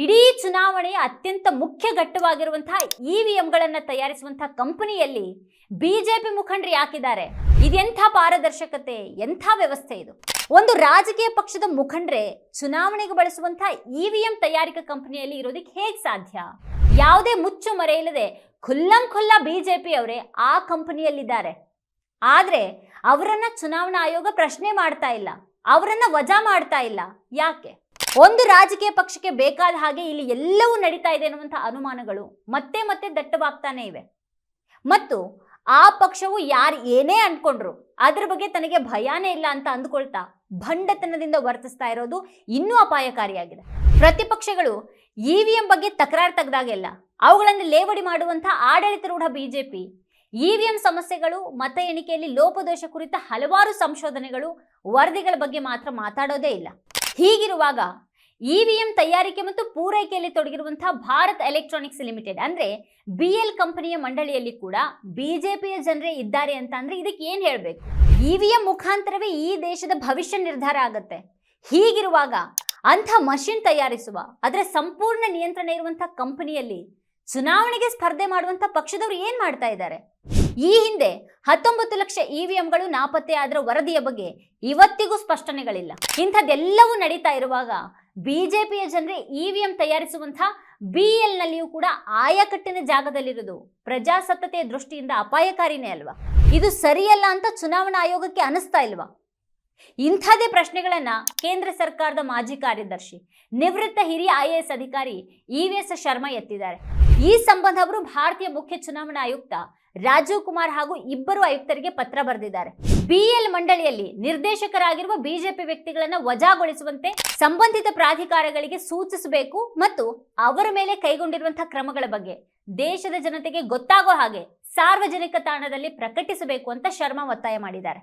ಇಡೀ ಚುನಾವಣೆಯ ಅತ್ಯಂತ ಮುಖ್ಯ ಘಟ್ಟವಾಗಿರುವಂತಹ ಇ ವಿ ಎಂಗಳನ್ನು ತಯಾರಿಸುವಂತಹ ಕಂಪನಿಯಲ್ಲಿ ಬಿಜೆಪಿ ಮುಖಂಡರು ಯಾಕಿದ್ದಾರೆ? ಇದೆಂಥ ಪಾರದರ್ಶಕತೆ, ಎಂಥ ವ್ಯವಸ್ಥೆ ಇದು? ಒಂದು ರಾಜಕೀಯ ಪಕ್ಷದ ಮುಖಂಡರೇ ಚುನಾವಣೆಗೆ ಬಳಸುವಂತಹ ಇ ವಿ ಎಂ ತಯಾರಿಕಾ ಕಂಪನಿಯಲ್ಲಿ ಇರೋದಕ್ಕೆ ಹೇಗೆ ಸಾಧ್ಯ? ಯಾವುದೇ ಮುಚ್ಚು ಮರೆಯಿಲ್ಲದೆ ಖುಲ್ಲಂ ಖುಲ್ಲ ಬಿಜೆಪಿ ಅವರೇ ಆ ಕಂಪನಿಯಲ್ಲಿದ್ದಾರೆ. ಆದ್ರೆ ಅವರನ್ನ ಚುನಾವಣಾ ಆಯೋಗ ಪ್ರಶ್ನೆ ಮಾಡ್ತಾ ಇಲ್ಲ. ಅವರನ್ನ ವಜಾ ಮಾಡ್ತಾ ಇಲ್ಲ. ಯಾಕೆ? ಒಂದು ರಾಜಕೀಯ ಪಕ್ಷಕ್ಕೆ ಬೇಕಾದ ಹಾಗೆ ಇಲ್ಲಿ ಎಲ್ಲವೂ ನಡೀತಾ ಇದೆ ಅನ್ನುವಂಥ ಅನುಮಾನಗಳು ಮತ್ತೆ ಮತ್ತೆ ದಟ್ಟವಾಗ್ತಾನೆ ಇವೆ. ಮತ್ತು ಆ ಪಕ್ಷವು ಯಾರು ಏನೇ ಅಂದ್ಕೊಂಡ್ರು ಅದ್ರ ಬಗ್ಗೆ ತನಗೆ ಭಯಾನೇ ಇಲ್ಲ ಅಂತ ಅಂದ್ಕೊಳ್ತಾ ಭಂಡತನದಿಂದ ವರ್ತಿಸ್ತಾ ಇರೋದು ಇನ್ನೂ ಅಪಾಯಕಾರಿಯಾಗಿದೆ. ಪ್ರತಿಪಕ್ಷಗಳು ಇ ವಿ ಎಂ ಬಗ್ಗೆ ತಕರಾರು ತೆಗೆದಾಗೆಲ್ಲ ಅವುಗಳನ್ನು ಲೇವಡಿ ಮಾಡುವಂತಹ ಆಡಳಿತಾರೂಢ ಬಿಜೆಪಿ ಇ ವಿ ಎಂ ಸಮಸ್ಯೆಗಳು, ಮತ ಎಣಿಕೆಯಲ್ಲಿ ಲೋಪದೋಷ ಕುರಿತ ಹಲವಾರು ಸಂಶೋಧನೆಗಳು, ವರದಿಗಳ ಬಗ್ಗೆ ಮಾತ್ರ ಮಾತಾಡೋದೇ ಇಲ್ಲ. ಹೀಗಿರುವಾಗ ಇ ವಿ ಎಂ ತಯಾರಿಕೆ ಮತ್ತು ಪೂರೈಕೆಯಲ್ಲಿ ತೊಡಗಿರುವಂತಹ ಭಾರತ್ ಎಲೆಕ್ಟ್ರಾನಿಕ್ಸ್ ಲಿಮಿಟೆಡ್ ಅಂದ್ರೆ ಬಿ ಎಲ್ ಕಂಪನಿಯ ಮಂಡಳಿಯಲ್ಲಿ ಕೂಡ ಬಿಜೆಪಿಯ ಜನರೇ ಇದ್ದಾರೆ ಅಂತ ಅಂದ್ರೆ ಇದಕ್ಕೆ ಏನ್ ಹೇಳ್ಬೇಕು? ಇವಿಎಂ ಮುಖಾಂತರವೇ ಈ ದೇಶದ ಭವಿಷ್ಯ ನಿರ್ಧಾರ ಆಗತ್ತೆ. ಹೀಗಿರುವಾಗ ಅಂಥ ಮಷಿನ್ ತಯಾರಿಸುವ, ಅದರ ಸಂಪೂರ್ಣ ನಿಯಂತ್ರಣ ಇರುವಂತಹ ಕಂಪನಿಯಲ್ಲಿ ಚುನಾವಣೆಗೆ ಸ್ಪರ್ಧೆ ಮಾಡುವಂತ ಪಕ್ಷದವರು ಏನ್ ಮಾಡ್ತಾ ಇದ್ದಾರೆ? ಈ ಹಿಂದೆ ಹತ್ತೊಂಬತ್ತು ಲಕ್ಷ ಇ ವಿ ಎಂಗಳು ನಾಪತ್ತೆ ಆದ್ರ ವರದಿಯ ಬಗ್ಗೆ ಇವತ್ತಿಗೂ ಸ್ಪಷ್ಟನೆಗಳಿಲ್ಲ. ಇಂಥದ್ದೆಲ್ಲವೂ ನಡೀತಾ ಇರುವಾಗ ಬಿಜೆಪಿಯ ಜನರೇ ಇ ವಿ ಎಂ ತಯಾರಿಸುವಂತಹ ಬಿ ಎಲ್ ನಲ್ಲಿಯೂ ಕೂಡ ಆಯಕಟ್ಟಿನ ಜಾಗದಲ್ಲಿರೋದು ಪ್ರಜಾಸತ್ತತೆಯ ದೃಷ್ಟಿಯಿಂದ ಅಪಾಯಕಾರಿನೇ ಅಲ್ವಾ? ಇದು ಸರಿಯಲ್ಲ ಅಂತ ಚುನಾವಣಾ ಆಯೋಗಕ್ಕೆ ಅನಿಸ್ತಾ ಇಲ್ವಾ? ಇಂಥದೇ ಪ್ರಶ್ನೆಗಳನ್ನ ಕೇಂದ್ರ ಸರ್ಕಾರದ ಮಾಜಿ ಕಾರ್ಯದರ್ಶಿ, ನಿವೃತ್ತ ಹಿರಿಯ ಐ ಎಸ್ ಅಧಿಕಾರಿ ಇ ಎಸ್ ಶರ್ಮಾ ಎತ್ತಿದ್ದಾರೆ. ಈ ಸಂಬಂಧ ಅವರು ಭಾರತೀಯ ಮುಖ್ಯ ಚುನಾವಣಾ ಆಯುಕ್ತ ರಾಜೀವ್ ಕುಮಾರ್ ಹಾಗೂ ಇಬ್ಬರು ಆಯುಕ್ತರಿಗೆ ಪತ್ರ ಬರೆದಿದ್ದಾರೆ. ಬಿಎಲ್ ಮಂಡಳಿಯಲ್ಲಿ ನಿರ್ದೇಶಕರಾಗಿರುವ ಬಿಜೆಪಿ ವ್ಯಕ್ತಿಗಳನ್ನು ವಜಾಗೊಳಿಸುವಂತೆ ಸಂಬಂಧಿತ ಪ್ರಾಧಿಕಾರಗಳಿಗೆ ಸೂಚಿಸಬೇಕು ಮತ್ತು ಅವರ ಮೇಲೆ ಕೈಗೊಂಡಿರುವಂತಹ ಕ್ರಮಗಳ ಬಗ್ಗೆ ದೇಶದ ಜನತೆಗೆ ಗೊತ್ತಾಗೋ ಹಾಗೆ ಸಾರ್ವಜನಿಕ ತಾಣದಲ್ಲಿ ಪ್ರಕಟಿಸಬೇಕು ಅಂತ ಶರ್ಮಾ ಒತ್ತಾಯ ಮಾಡಿದ್ದಾರೆ.